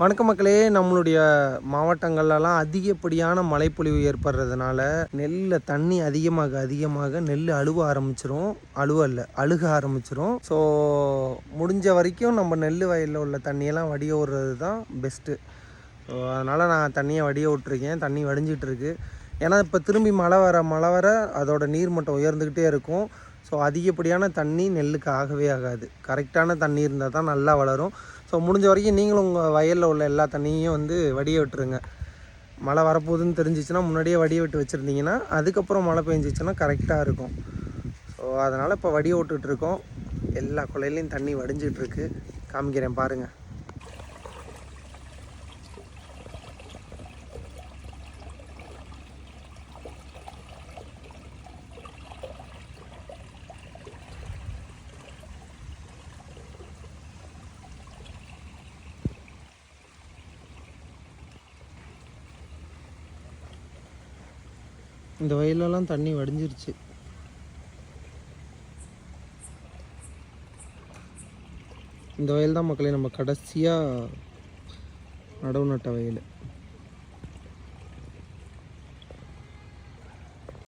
வணக்க மக்களே. நம்மளுடைய மாவட்டங்கள்லாம் அதிகப்படியான மழைப்பொழிவு ஏற்படுறதுனால நெல்லில் தண்ணி அதிகமாக அதிகமாக நெல் அழுவ ஆரம்பிச்சிரும். அழுவ இல்லை அழுக ஆரம்பிச்சிரும். ஸோ முடிஞ்ச வரைக்கும் நம்ம நெல் வயலில் உள்ள தண்ணியெல்லாம் வடிய விடுறது தான் பெஸ்ட்டு ஸோ அதனால் நான் தண்ணியை வடிய விட்ருக்கேன் தண்ணி வடிஞ்சிட்ருக்கு ஏன்னா இப்போ திரும்பி மழை வர மழை வர அதோட நீர்மட்டம் உயர்ந்துக்கிட்டே இருக்கும். ஸோ அதிகப்படியான தண்ணி நெல்லுக்கு ஆகவே ஆகாது. கரெக்டான தண்ணி இருந்தால் தான் நல்லா வளரும். ஸோ முடிஞ்ச வரைக்கும் நீங்களும் உங்கள் வயலில் உள்ள எல்லா தண்ணியையும் வந்து வடிய விட்டுருங்க. மழை வரப்போகுதுன்னு தெரிஞ்சிச்சுன்னா முன்னாடியே வடிய விட்டு வச்சுருந்தீங்கன்னா அதுக்கப்புறம் மழை பெஞ்சிச்சுன்னா கரெக்டாக இருக்கும். ஸோ அதனால் இப்போ வடிய விட்டுட்ருக்கோம் எல்லா கொலையிலையும் தண்ணி வடிஞ்சிட்டுருக்கு காமிக்கிறேன் பாருங்கள் இந்த வயலெல்லாம் தண்ணி வடிஞ்சிருச்சு. இந்த வயல் தான் மக்களே நம்ம கடைசியாக நடவு நட்ட வயல்.